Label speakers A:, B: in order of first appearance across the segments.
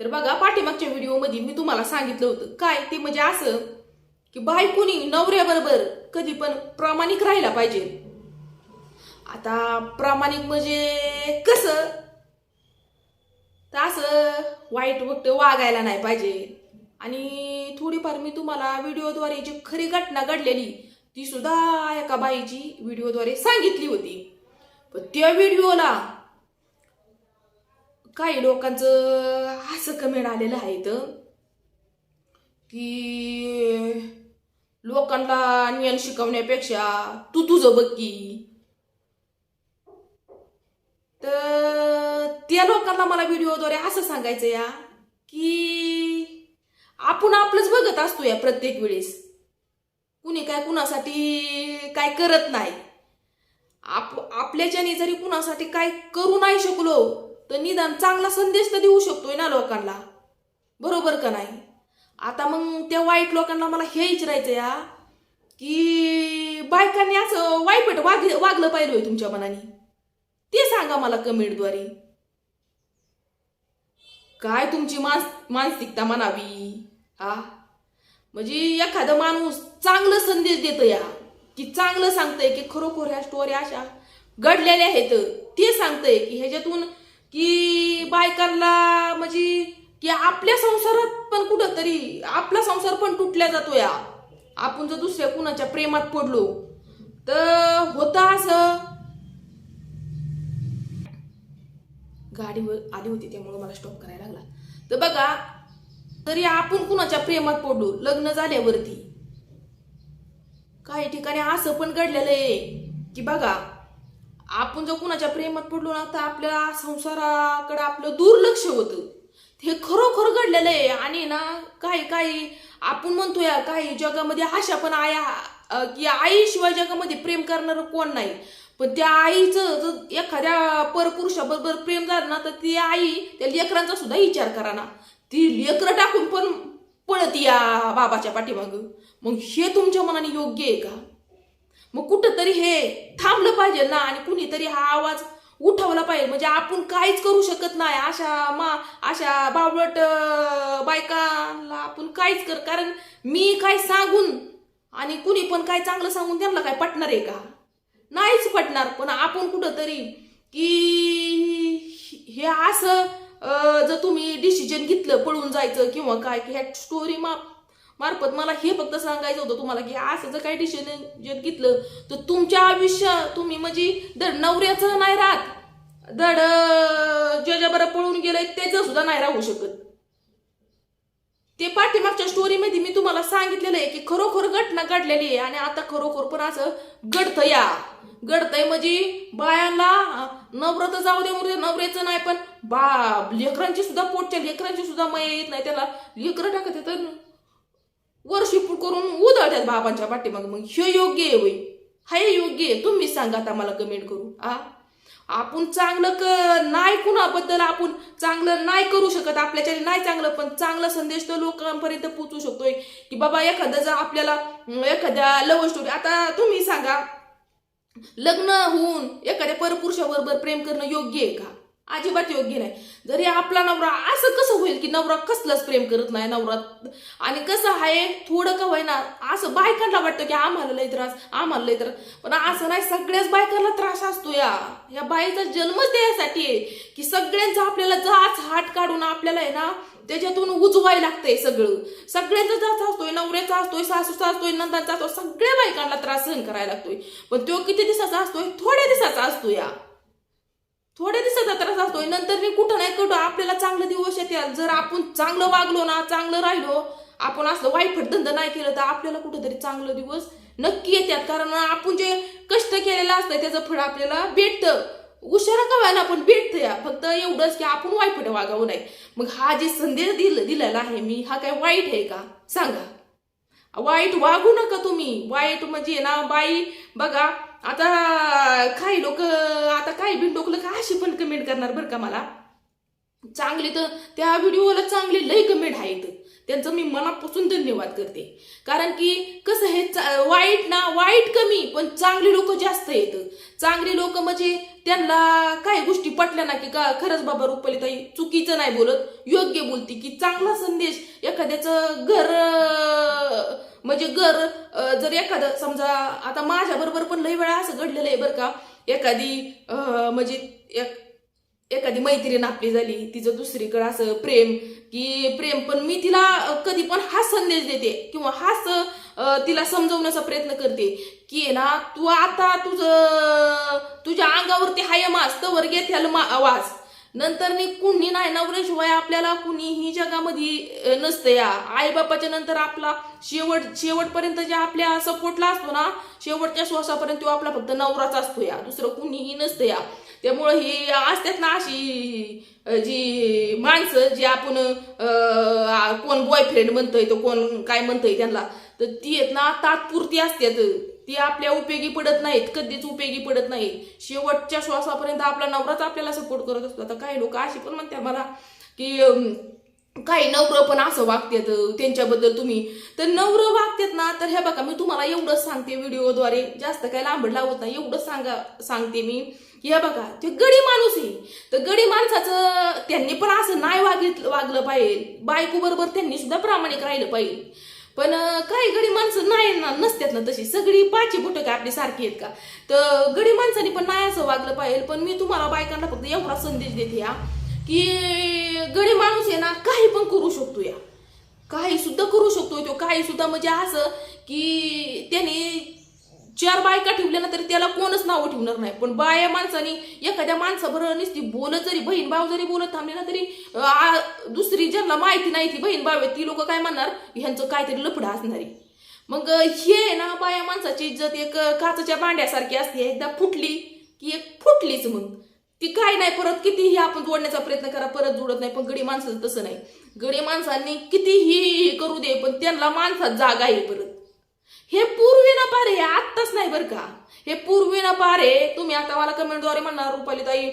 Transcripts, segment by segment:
A: तर बघा पाठीमागच्या व्हिडिओमध्ये मी तुम्हाला सांगितलं होतं. काय? ते म्हणजे असं की बायकोनी नवऱ्याबरोबर कधी पण प्रामाणिक राहिला पाहिजे. आता प्रामाणिक म्हणजे कसं? तर असं वाईट वक्त वागायला नाही पाहिजे. आणि थोडीफार मी तुम्हाला व्हिडिओद्वारे जी खरी घटना घडलेली ती सुद्धा एका बाईची व्हिडिओद्वारे सांगितली होती. पण त्या व्हिडिओला काही लोकांचं असं कमेंट आलेलं आहे इथं की लोकांना नियन शिकवण्यापेक्षा तू तुझं बघ की. तर त्या लोकांना मला व्हिडिओद्वारे असं सांगायचं या की आपण आपलंच बघत असतो या प्रत्येक वेळेस. कुणी काय कुणासाठी काय करत नाही. आप आपल्याच्याने जरी कुणासाठी काय करू नाही शकलो तर निदान चांगला संदेश तर देऊ शकतोय ना लोकांना. बरोबर का नाही? आता मग त्या वाईट लोकांना मला हे विचारायचं या की बायकांनी असं वाईपट वाग वागलं पाहिजे होय तुमच्या मनाने. ते सांगा मला कमेंटद्वारे. काय तुमची मानस मानसिकता म्हणावी? हा? म्हणजे एखादा माणूस चांगलं संदेश देतो या की चांगलं सांगतंय की खरोखर ह्या स्टोऱ्या अशा घडलेल्या आहेत. ते सांगतंय की ह्याच्यातून की बायकांना म्हणजे की आपल्या संसारात पण कुठंतरी आपला संसार पण तुटल्या जातो या आपण जर दुसऱ्या कुणाच्या प्रेमात पडलो तर होतं असं. गाडीवर आली होती त्यामुळे मला स्टॉप करायला लागला. तर बघा तरी आपण कुणाच्या प्रेमात पडलो लग्न झाल्यावरती. काही ठिकाणी असं पण घडलेलं आहे की बघा आपण जर कुणाच्या प्रेमात पडलो ना तर आपल्या संसाराकडे आपलं दुर्लक्ष होतं. हे खरोखर घडलेलं आहे. आणि ना काही काही आपण म्हणतोय काही जगामध्ये अशा पण आया की आईशिवाय जगामध्ये प्रेम करणारं कोण नाही. पण त्या आईचं जर एखाद्या परपुरुषाबरोबर प्रेम झालं ना तर ती आई त्या लेकरांचा सुद्धा विचार करा ना. ती लेकरं टाकून पण पळत या बाबाच्या पाठीमाग. मग हे तुमच्या मनाने योग्य आहे का? मग कुठंतरी हे थांबलं पाहिजे ना आणि कुणीतरी हा आवाज उठवला पाहिजे. म्हणजे आपण काहीच करू शकत नाही. अशा मा अशा बावळट बायकाला आपण काहीच कर कारण मी काय सांगून आणि कुणी पण काय चांगलं सांगून त्यांना काय पटणार आहे का? नाहीच पटणार. पण आपण कुठंतरी की हे असं जर तुम्ही डिसिजन घेतलं पळून जायचं किंवा काय की ह्या स्टोरी मा मार्फत मला हे फक्त सांगायचं होतं तुम्हाला की असं जर काही डिसिजन घेतलं तर तुमच्या आयुष्य तुम्ही म्हणजे धड नवऱ्याचं नाही राहत. धड अं, बरं पळून गेलंय त्याचं सुद्धा नाही राहू शकत. ते पाठीमागच्या स्टोरीमध्ये मी तुम्हाला सांगितलेलं आहे की खरोखर घटना घडलेली आहे आणि आता खरोखर पण असं घडतं या घडतंय म्हणजे बायांना अं, नवरं तर जाऊ दे म्हणजे नवऱ्याचं नाही पण बा लेकरांची सुद्धा पोटच्या लेकरांची सुद्धा मय येत नाही. त्याला लेकरं टाकत येतं वर्षिप करून उधळतात बाबांच्या पाठी मग हे योग्य आहे होय हे योग्य आहे. तुम्ही सांगा आता मला कमेंट करू आ? आपण चांगलं क नाही कुणाबद्दल आपण चांगलं नाही करू शकत. आपल्याच्याने नाही चांगलं पण चांगला संदेश तर लोकांपर्यंत पोचू शकतोय. की बाबा एखादं जर आपल्याला एखाद्या लव्ह स्टोरी आता तुम्ही सांगा लग्न होऊन एखाद्या परपुरुषाबरोबर प्रेम करणं योग्य आहे का? अजिबात योग्य नाही. जरी आपला नवरा असं कसं होईल की नवरा कसलंच प्रेम करत नाही नवरा आणि कसं आहे थोडं का होईना असं बायकांना वाटतं की आम्हाला लय त्रास आम्हाला लय त्रास. पण असं नाही सगळ्याच बायकांना त्रास असतो या. या बाईचा जन्मच द्यायसाठी आहे की सगळ्यांचा आपल्याला जाच हाट काढून आपल्याला आहे ना त्याच्यातून उजवाय लागतंय सगळं. सगळ्यांचा जाच असतोय नवऱ्याचा असतोय सासूचा असतोय नंदाचा असतो सगळ्या बायकांना त्रास सहन करायला लागतोय. पण तो किती दिवसाचा असतोय? थोड्या दिवसाचा असतो या. थोड्या दिवसाचा त्रास असतोय नंतर मी कुठं नाही कुठं आपल्याला चांगलं दिवस येते. जर आपण चांगलं वागलो ना चांगलं राहिलो आपण असलं वाईट धंदा नाही केलं तर आपल्याला कुठंतरी चांगलं दिवस नक्की येतात. कारण आपण जे कष्ट केलेलं असतं त्याचं फळ आपल्याला भेटतं. उशारा का व्हायला पण भेटतं या. फक्त एवढंच की आपण वाईट वागावं नाही. मग हा जे संदेश दिल दिलेला आहे मी हा काय वाईट आहे का? सांगा. वाईट वागू नका तुम्ही. वाईट म्हणजे ना बाई बघा आता काही लोक आता काही बिन लोक का अशी पण कमेंट करणार बरं का मला? चांगली तर त्या व्हिडिओला चांगली लई कमेंट आहेत. त्यांचं मी मनापासून धन्यवाद करते. कारण की कसं हे चा- वाईट ना वाईट कमी पण चांगली लोक जास्त येत चांगली लोक म्हणजे त्यांना काही गोष्टी पटल्या ना की का खरंच बाबा रुपालीताई चुकीचं नाही बोलत योग्य बोलती की चांगला संदेश एखाद्याचं घर म्हणजे घर जर एखादं समजा आता माझ्या बरोबर पण लई वेळा असं घडलेलं आहे बरं का. एखादी म्हणजे एक एखादी मैत्रीण आपली झाली तिचं दुसरीकडं असं प्रेम की प्रेम पण मी तिला कधी पण हा संदेश देते किंवा हाच तिला समजवण्याचा प्रयत्न करते की ना तू आता तुझं तुझ्या अंगावरती हाय मास तवर घेत ह्याला मा- आवाज. नंतर नी कुणी नाही नवऱ्याशिवाय आपल्याला कुणीही जगामध्ये नसते नसतं या. आई बापाच्या नंतर आपला शेवट शेवटपर्यंत जे आपल्या सपोर्टला असतो ना शेवटच्या श्वासापर्यंत तो आपला फक्त नवराच असतो या. दुसरं कुणीही नसतं या. त्यामुळं ही असतात ना अशी जी माणसं जी आपण कोण बॉयफ्रेंड म्हणतोय तो कोण काय म्हणतोय त्यांना तर ती आहेत ना तात्पुरती असतात. ती आपल्या उपयोगी पडत नाहीत कधीच उपयोगी पडत नाहीत. शेवटच्या श्वासापर्यंत आपला नवराच आपल्याला सपोर्ट करत असतो. आता काही लोक अशी पण म्हणतात मला की काही नवरं पण असं वागतात त्यांच्याबद्दल तुम्ही. तर नवरं वागतात ना तर हे बघा मी तुम्हाला एवढंच सांगते व्हिडिओद्वारे. जास्त काय लांबड लावत नाही एवढंच सांगा सांगते मी. हे बघा ते गडी माणूस आहे. तर गडी माणसाचं त्यांनी पण असं नाही वागित वागलं पाहिजे. बायको बरोबर त्यांनी सुद्धा प्रामाणिक राहिलं पाहिजे. पण काही गडी माणसं नाही ना नसतात ना तशी. सगळी पाची बोट काय आपली सारखी आहेत का? तर गडी माणसाने पण नाही असं वागलं पाहिजे पण मी तुम्हाला बायकांना फक्त एवढा संदेश देते या की गडी माणूस आहे ना काही पण करू शकतो या. काही सुद्धा करू शकतो तो. काही सुद्धा म्हणजे असं की त्याने चार बायका ठेवल्या ना तरी त्याला कोणच नावं ठेवणार नाही. पण बाया माणसानी एखाद्या माणसाबरोबर नसती बोलत जरी बहीण भाव जरी बोलत थांबले ना तरी आ- दुसरी ज्यांना माहिती नाही ती बहीण भाव आहे ती लोक काय म्हणणार? ह्यांचं काहीतरी लफडं असणारी मग हे आहे ना बाया माणसाची इज्जत एक काचाच्या भांड्यासारखी असते एकदा फुटली की एक फुटलीच मग. ती काय नाही परत कितीही आपण जोडण्याचा प्रयत्न करा परत जोडत नाही पण गडी माणसाचं तसं नाही. गडी माणसांनी कितीही करू दे पण त्यांना माणसात जागा आहे परत. हे पूर्वीनं पार आहे आत्ताच नाही बरं का? हे पूर्वीनं पार आहे तुम्ही आता मला कमेंटद्वारे म्हणणार रुपाली ताई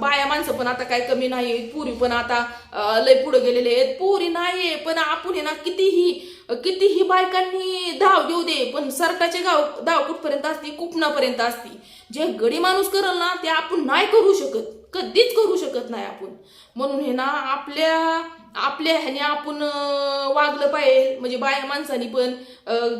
A: बाया माणसं पण आता काय कमी नाही पुरी पण आता लय पुढे गेलेले आहेत. पुरी नाहीये पण आपण हे ना कितीही कितीही बायकांनी धाव देऊ दे पण सरकारचे गाव धाव कुठपर्यंत असते? कुपणापर्यंत असते. जे गडी माणूस करल ना ते आपण नाही करू शकत. कधीच करू शकत नाही आपण. म्हणून हे ना आपल्या आपल्या ह्याने आपण वागलं पाहिजे. म्हणजे बाया माणसानी पण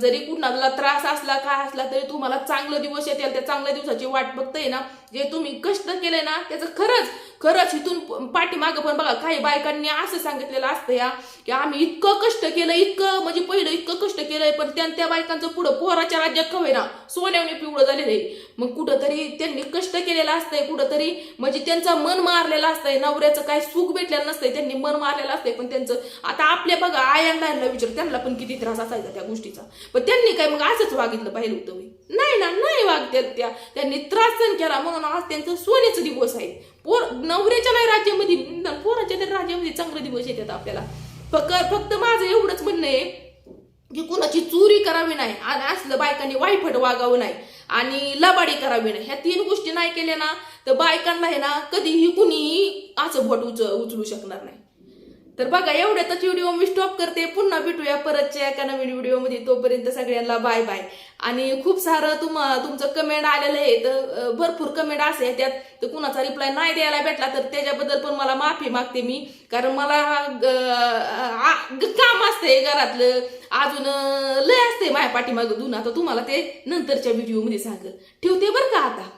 A: जरी कुणाला त्रास असला काय असला तरी तुम्हाला चांगलं दिवस येतील त्या चांगल्या दिवसाची वाट बघताय ना जे तुम्ही कष्ट केले ना त्याचं खरंच खरंच इथून पाठीमागं पण बघा काही बायकांनी असं सांगितलेलं असतं या की आम्ही इतकं कष्ट केलं इतकं म्हणजे पहिलं इतकं कष्ट केलंय पण त्या त्या बायकांचं पुढं पोराच्या राज्यात खवे ना सोन्याने पिवळं झालेलं आहे. मग कुठंतरी त्यांनी कष्ट केलेलं असतंय कुठंतरी म्हणजे त्यांचं मन मारलेलं असतंय नवऱ्याचं काय सुख भेटलेलं नसतंय त्यांनी मन मारलेलं असतंय पण त्यांचं आता आपल्या बघा आयांना विचार त्यांना पण किती त्रास असायचा त्या गोष्टीचा. पण त्यांनी काय मग असंच वागितलं पाहिलं होतं नाही ना नाही वागत्यात त्या. त्यांनी त्रास सहन केला म्हणून आज त्यांचं सोन्याचं दिवस आहे. पोर नवऱ्याच्या नाही राज्यामध्ये. पोराच्या तर राज्यामध्ये चांगले दिवस येतात आपल्याला. फक्त फक्त माझं एवढंच म्हणणं आहे की कुणाची चोरी करावी नाही आणि असलं बायकांनी वायफट वागावं नाही आणि लबाडी करावी नाही. ह्या तीन गोष्टी नाही केल्या ना तर बायकांना हे ना कधीही कुणीही असं भट उच उचलू शकणार नाही. तर बघा एवढ्यातच व्हिडिओ मी स्टॉप करते. पुन्हा भेटूया परतच्या एका नवीन व्हिडिओमध्ये तोपर्यंत सगळ्यांना बाय बाय आणि खूप सारं तुम तुमचं कमेंट आलेलं आहे. तर भरपूर कमेंट असे त्यात तर कुणाचा रिप्लाय नाही द्यायला भेटला तर त्याच्याबद्दल पण मला माफी मागते मी. कारण मला काम असतंय घरातलं. अजून लय असते माझ्या पाठीमागं धुन आता तुम्हाला ते नंतरच्या व्हिडिओमध्ये सांग ठेवते बरं का आता?